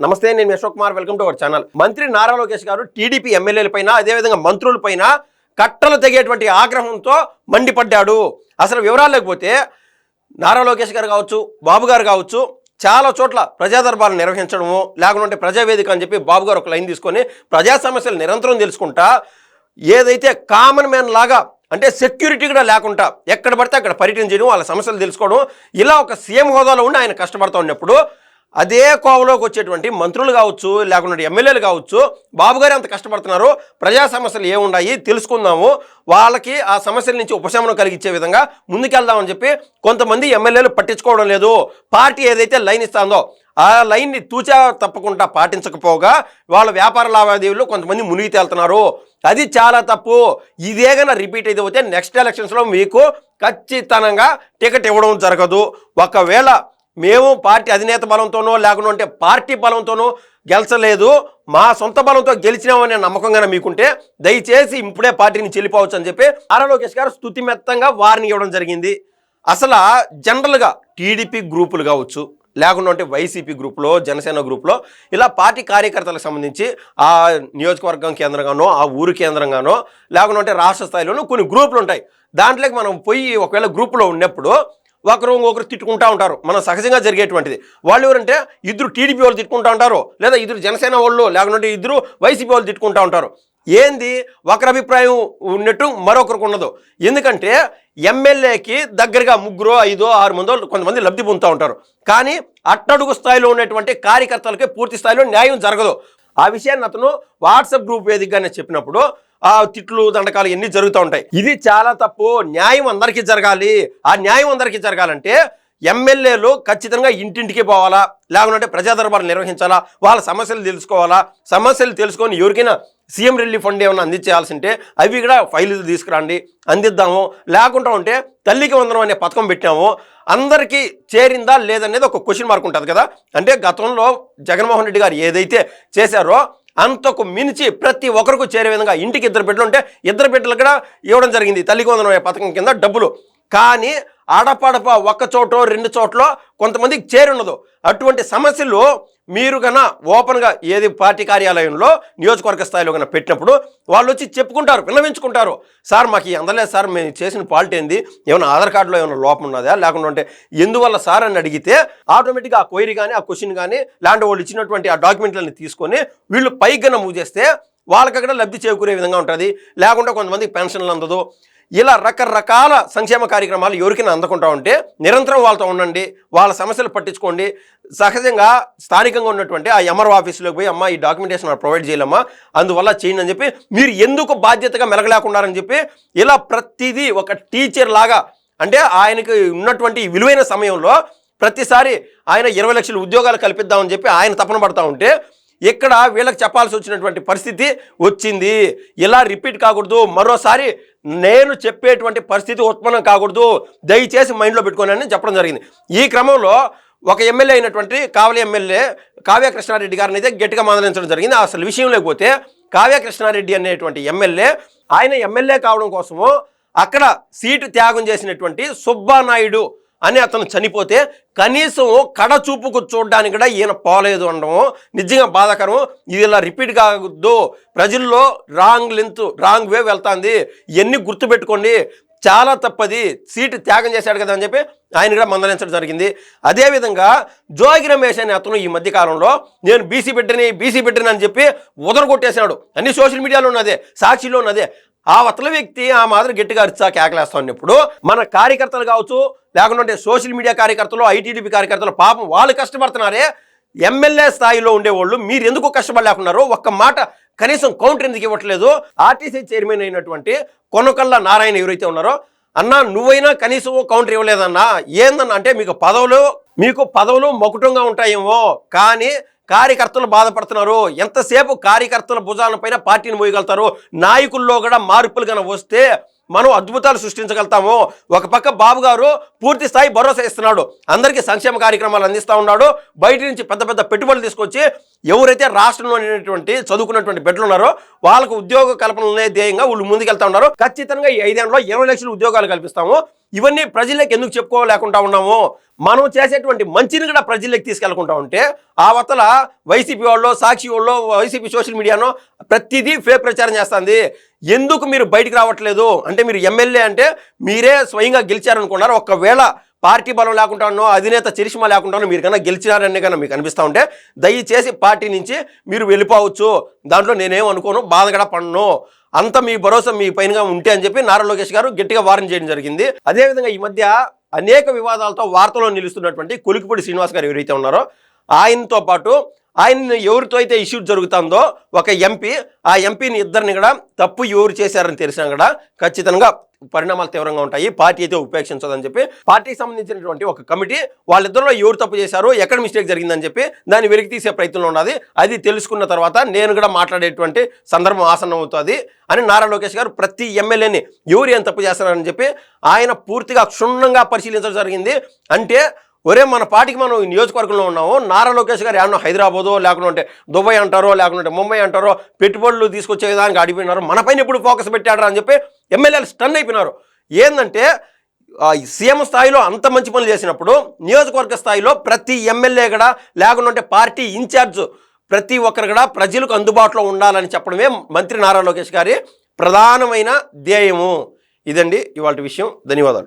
నమస్తే నేను Ashok Kumar. Welcome to our channel. మంత్రి నారా లోకేష్ గారు టీడీపీ ఎమ్మెల్యేల పైన అదేవిధంగా మంత్రులపైన కట్టలు తెగేటువంటి ఆగ్రహంతో మండిపడ్డాడు. అసలు వివరాలు లేకపోతే నారా లోకేష్ గారు కావచ్చు బాబు గారు కావచ్చు చాలా చోట్ల ప్రజాదర్బాలు నిర్వహించడము లేకుంటే ప్రజావేదిక అని చెప్పి బాబు గారు ఒక లైన్ తీసుకొని ప్రజా సమస్యలు నిరంతరం తెలుసుకుంటా ఏదైతే కామన్ మ్యాన్ లాగా అంటే సెక్యూరిటీ కూడా లేకుండా ఎక్కడ పడితే అక్కడ చేయడం వాళ్ళ సమస్యలు తెలుసుకోవడం ఇలా ఒక సీఎం హోదాలో ఉండి ఆయన కష్టపడుతూ ఉన్నప్పుడు అదే కోవలోకి వచ్చేటువంటి మంత్రులు కావచ్చు లేకుంటే ఎమ్మెల్యేలు కావచ్చు బాబు గారు అంత కష్టపడుతున్నారు ప్రజా సమస్యలు ఏమున్నాయి తెలుసుకుందాము. వాళ్ళకి ఆ సమస్యల నుంచి ఉపశమనం కలిగించే విధంగా ముందుకెళ్దామని చెప్పి కొంతమంది ఎమ్మెల్యేలు పట్టించుకోవడం లేదు. పార్టీ ఏదైతే లైన్ ఇస్తుందో ఆ లైన్ని తూచా తప్పకుండా పాటించకపోగా వాళ్ళ వ్యాపార లావాదేవీలు కొంతమంది మునిగి తేలుతున్నారు అది చాలా తప్పు. ఇదే కన్నా రిపీట్ అయితే పోతే నెక్స్ట్ ఎలక్షన్స్లో మీకు ఖచ్చితంగా టికెట్ ఇవ్వడం జరగదు. ఒకవేళ మేము పార్టీ అధినేత బలంతోనో లేకుంటే పార్టీ బలంతోనో గెలచలేదు. మా సొంత బలంతో గెలిచినామనే నమ్మకంగానే మీకుంటే దయచేసి ఇప్పుడే పార్టీని చెల్లిపోవచ్చు అని చెప్పి ఆరా లోకేష్ గారు స్థుతిమెత్తంగా వారిని ఇవ్వడం జరిగింది. అసలు జనరల్గా టీడీపీ గ్రూపులు కావచ్చు లేకుంటే వైసీపీ గ్రూప్లో జనసేన గ్రూప్లో ఇలా పార్టీ కార్యకర్తలకు సంబంధించి ఆ నియోజకవర్గం కేంద్రంగానో ఆ ఊరు కేంద్రంగానో లేకుంటే రాష్ట్ర స్థాయిలోనూ కొన్ని గ్రూపులు ఉంటాయి. దాంట్లోకి మనం పోయి ఒకవేళ గ్రూపులో ఉన్నప్పుడు ఒకరు ఒకరు తిట్టుకుంటా ఉంటారు. మనం సహజంగా జరిగేటువంటిది. వాళ్ళు ఎవరంటే ఇద్దరు టీడీపీ వాళ్ళు తిట్టుకుంటా ఉంటారు. లేదా ఇద్దరు జనసేన వాళ్ళు లేకుంటే ఇద్దరు వైసీపీ వాళ్ళు తిట్టుకుంటా ఉంటారు. ఏంది? ఒకరి అభిప్రాయం ఉన్నట్టు మరొకరికి ఉండదు. ఎందుకంటే ఎమ్మెల్యేకి దగ్గరగా ముగ్గురు ఐదో ఆరు మందో కొంతమంది లబ్ధి పొందుతూ ఉంటారు. కానీ అట్టడుగు స్థాయిలో ఉన్నటువంటి కార్యకర్తలకి పూర్తి స్థాయిలో న్యాయం జరగదు. ఆ విషయాన్ని అతను వాట్సాప్ గ్రూప్ వేదికగానే చెప్పినప్పుడు ఆ తిట్లు దండకాలు ఇవన్నీ జరుగుతూ ఉంటాయి? ఇది చాలా తప్పు. న్యాయం అందరికీ జరగాలి. ఆ న్యాయం అందరికీ జరగాలంటే ఎమ్మెల్యేలు ఖచ్చితంగా ఇంటింటికి పోవాలా లేకుంటే ప్రజాదరబారు నిర్వహించాలా వాళ్ళ సమస్యలు తెలుసుకోవాలా. సమస్యలు తెలుసుకొని ఎవరికైనా సీఎం రిలీఫ్ ఫండ్ ఏమైనా అందించేయాల్సి ఉంటే అవి కూడా ఫైలు తీసుకురండి అందిద్దాము. లేకుండా ఉంటే తల్లికి వందనం అనే పథకం పెట్టాము. అందరికీ చేరిందా లేదనేది ఒక క్వశ్చన్ మార్క్ ఉంటుంది కదా. అంటే గతంలో జగన్మోహన్ రెడ్డి గారు ఏదైతే చేశారో అంతకు మించి ప్రతి ఒక్కరికి చేరే విధంగా ఇంటికి ఇద్దరు బిడ్డలు ఉంటే ఇద్దరు బిడ్డలు కూడా ఇవ్వడం జరిగింది. తల్లికి వందనం అనే పథకం కింద డబ్బులు. కానీ ఆడపాడప ఒక్క చోటో రెండు చోట్ల కొంతమందికి చేరుండదు. అటువంటి సమస్యలు మీరు గన ఓపెన్గా ఏది పార్టీ కార్యాలయంలో నియోజకవర్గ స్థాయిలో కన్నా పెట్టినప్పుడు వాళ్ళు వచ్చి చెప్పుకుంటారు విన్నవించుకుంటారు. సార్ మాకు అందలేదు సార్ మేము చేసిన పాల్ట్ ఏంది? ఏమైనా ఆధార్ కార్డులో ఏమైనా లోపం ఉన్నదా? లేకుండా ఉంటే ఎందువల్ల సార్ అని అడిగితే ఆటోమేటిక్గా ఆ క్వైరీ కానీ ఆ క్వశ్చన్ కానీ లాంటి వాళ్ళు ఇచ్చినటువంటి ఆ డాక్యుమెంట్లని తీసుకొని వీళ్ళు పైగా మూవ్ చేస్తే వాళ్ళకి అక్కడ లబ్ధి చేకూరే విధంగా ఉంటుంది. లేకుంటే కొంతమందికి పెన్షన్లు అందదు. ఇలా రకరకాల సంక్షేమ కార్యక్రమాలు ఎవరికైనా అందకుండా ఉంటే నిరంతరం వాళ్ళతో ఉండండి వాళ్ళ సమస్యలు పట్టించుకోండి. సహజంగా స్థానికంగా ఉన్నటువంటి ఆ ఎంఆర్ఓ ఆఫీసులోకి పోయి అమ్మ ఈ డాక్యుమెంటేషన్ ప్రొవైడ్ చేయలేమ్మా అందువల్ల చేయండి అని చెప్పి మీరు ఎందుకు బాధ్యతగా మెలగలేకున్నారని చెప్పి ఇలా ప్రతిదీ ఒక టీచర్ లాగా అంటే ఆయనకి ఉన్నటువంటి విలువైన సమయంలో ప్రతిసారి ఆయన ఇరవై లక్షల ఉద్యోగాలు కల్పిద్దామని చెప్పి ఆయన తపన పడతా ఉంటే ఇక్కడ వీళ్ళకి చెప్పాల్సి వచ్చినటువంటి పరిస్థితి వచ్చింది. ఇలా రిపీట్ కాకూడదు. మరోసారి నేను చెప్పేటువంటి పరిస్థితి ఉత్పన్నం కాకూడదు. దయచేసి మైండ్లో పెట్టుకోనని చెప్పడం జరిగింది. ఈ క్రమంలో ఒక ఎమ్మెల్యే అయినటువంటి కావలి ఎమ్మెల్యే కావ్య కృష్ణారెడ్డి గారిని అయితే గట్టిగా మందలించడం జరిగింది. అసలు విషయం లేకపోతే కావ్య కృష్ణారెడ్డి అనేటువంటి ఎమ్మెల్యే ఆయన ఎమ్మెల్యే కావడం కోసము అక్కడ సీటు త్యాగం చేసినటువంటి సుబ్బానాయుడు అని అతను చనిపోతే కనీసం కడ చూపుకు చూడడానికి కూడా ఈయన పోలేదు అనడం నిజంగా బాధాకరం ఇది ఇలా రిపీట్ కావద్దు. ప్రజల్లో రాంగ్ లెంత్ రాంగ్ వే వెళ్తుంది. ఇవన్నీ గుర్తుపెట్టుకోండి. చాలా తప్పది. సీటు త్యాగం చేశాడు కదా అని చెప్పి ఆయన కూడా మందలించడం జరిగింది. అదేవిధంగా జోగి రమేష్ అనే అతను ఈ మధ్య కాలంలో నేను బీసీ బిడ్డని బీసీ బిడ్డని అని చెప్పి ఉదరగొట్టేశాడు. అన్ని సోషల్ మీడియాలో ఉన్నదే సాక్షిలో ఉన్నదే ఆ అవతల వ్యక్తి ఆ మాదిరి గట్టిగా అరిచా కేకలేస్తా ఉన్నప్పుడు మన కార్యకర్తలు కావచ్చు లేకుంటే సోషల్ మీడియా కార్యకర్తలు ఐటీడీపీ కార్యకర్తలు పాపం వాళ్ళు కష్టపడుతున్నారే. ఎమ్మెల్యే స్థాయిలో ఉండేవాళ్ళు మీరు ఎందుకు కష్టపడలేకున్నారు ఒక్క మాట కనీసం కౌంటర్ ఎందుకు ఇవ్వట్లేదు? ఆర్టీసీ చైర్మన్ అయినటువంటి కొనకల్ల నారాయణ ఎవరైతే ఉన్నారో అన్నా నువ్వైనా కనీసం కౌంటర్ ఇవ్వలేదన్నా ఏందన్నా అంటే మీకు పదవులు మీకు పదవులు మకుటంగా ఉంటాయేమో కానీ కార్యకర్తలు బాధపడుతున్నారు. ఎంతసేపు కార్యకర్తల భుజాల పైన పార్టీని మోయగలుగుతారు? నాయకుల్లో కూడా మార్పులు కనుక వస్తే మనం అద్భుతాలు సృష్టించగలుగుతాము. ఒక పక్క బాబు గారు పూర్తి స్థాయి భరోసా ఇస్తున్నాడు. అందరికీ సంక్షేమ కార్యక్రమాలు అందిస్తూ ఉన్నాడు. బయట నుంచి పెద్ద పెద్ద పెట్టుబడులు తీసుకొచ్చి ఎవరైతే రాష్ట్రంలో ఉన్నటువంటి చదువుకున్నటువంటి బిడ్డలు ఉన్నారో వాళ్ళకు ఉద్యోగ కల్పనలనే ధ్యేయంగా వీళ్ళు ముందుకెళ్తా ఉన్నారు. ఖచ్చితంగా ఈ ఐదేళ్ళలో ఇరవై లక్షల ఉద్యోగాలు కల్పిస్తాము. ఇవన్నీ ప్రజలకు ఎందుకు చెప్పుకోలేకుండా ఉన్నాము? మనం చేసేటువంటి మంచిని కూడా ప్రజలకు తీసుకెళ్ళకుండా ఉంటే ఆ వతల వైసీపీ వాళ్ళు సాక్షి వాళ్ళు వైసీపీ సోషల్ మీడియాను ప్రతిదీ ఫేక్ ప్రచారం చేస్తుంది. ఎందుకు మీరు బయటికి రావట్లేదు? అంటే మీరు ఎమ్మెల్యే అంటే మీరే స్వయంగా గెలిచారనుకున్నారు. ఒకవేళ పార్టీ బలం లేకుండానో అధినేత చరిష్మా లేకుండానో మీరు కన్నా గెలిచినారనే కన్నా మీకు అనిపిస్తూ ఉంటే దయచేసి పార్టీ నుంచి మీరు వెళ్ళిపోవచ్చు. దాంట్లో నేనేం అనుకోను బాధ కూడా పడను. అంత మీ భరోసా మీ పైనగా ఉంటే అని చెప్పి నారా లోకేష్ గారు గట్టిగా వార్న్ చేయడం జరిగింది. అదేవిధంగా ఈ మధ్య అనేక వివాదాలతో వార్తలో నిలుస్తున్నటువంటి కొలికిపూడి శ్రీనివాస్ గారు ఎవరైతే ఉన్నారో ఆయనతో పాటు ఆయన ఎవరితో అయితే ఇష్యూ జరుగుతుందో ఒక ఎంపీ ఆ ఎంపీని ఇద్దరిని కూడా తప్పు ఎవరు చేశారని తెలిసినా కూడా ఖచ్చితంగా పరిణామాలు తీవ్రంగా ఉంటాయి. పార్టీ అయితే ఉపేక్షించదని చెప్పి పార్టీకి సంబంధించినటువంటి ఒక కమిటీ వాళ్ళిద్దరిలో ఎవరు తప్పు చేశారు ఎక్కడ మిస్టేక్ జరిగిందని చెప్పి దాన్ని వెలికి తీసే ప్రయత్నంలో ఉన్నది. అది తెలుసుకున్న తర్వాత నేను కూడా మాట్లాడేటువంటి సందర్భం ఆసన్నం అవుతుంది అని నారా లోకేష్ గారు ప్రతి ఎమ్మెల్యేని ఎవరు ఏం తప్పు చేస్తారని చెప్పి ఆయన పూర్తిగా క్షుణ్ణంగా పరిశీలించడం జరిగింది. అంటే ఒరే మన పార్టీకి మనం ఈ నియోజకవర్గంలో ఉన్నాము నారా లోకేష్ గారు ఏమన్నా హైదరాబాదో లేకుంటే దుబాయ్ అంటారో లేకుంటే ముంబై అంటారో పెట్టుబడులు తీసుకొచ్చే విధానికి అడిగిపోయినారు మనపైన ఎప్పుడు ఫోకస్ పెట్టాడరా అని చెప్పి ఎమ్మెల్యేలు స్టన్ అయిపోయినారు. ఏంటంటే సీఎం స్థాయిలో అంత మంచి పనులు చేసినప్పుడు నియోజకవర్గ స్థాయిలో ప్రతి ఎమ్మెల్యే కూడా లేకుంటే పార్టీ ఇన్ఛార్జ్ ప్రతి ఒక్కరు కూడా ప్రజలకు అందుబాటులో ఉండాలని చెప్పడమే మంత్రి నారా లోకేష్ గారి ప్రధానమైన ధ్యేయము. ఇదండి ఇవాళ విషయం. ధన్యవాదాలు.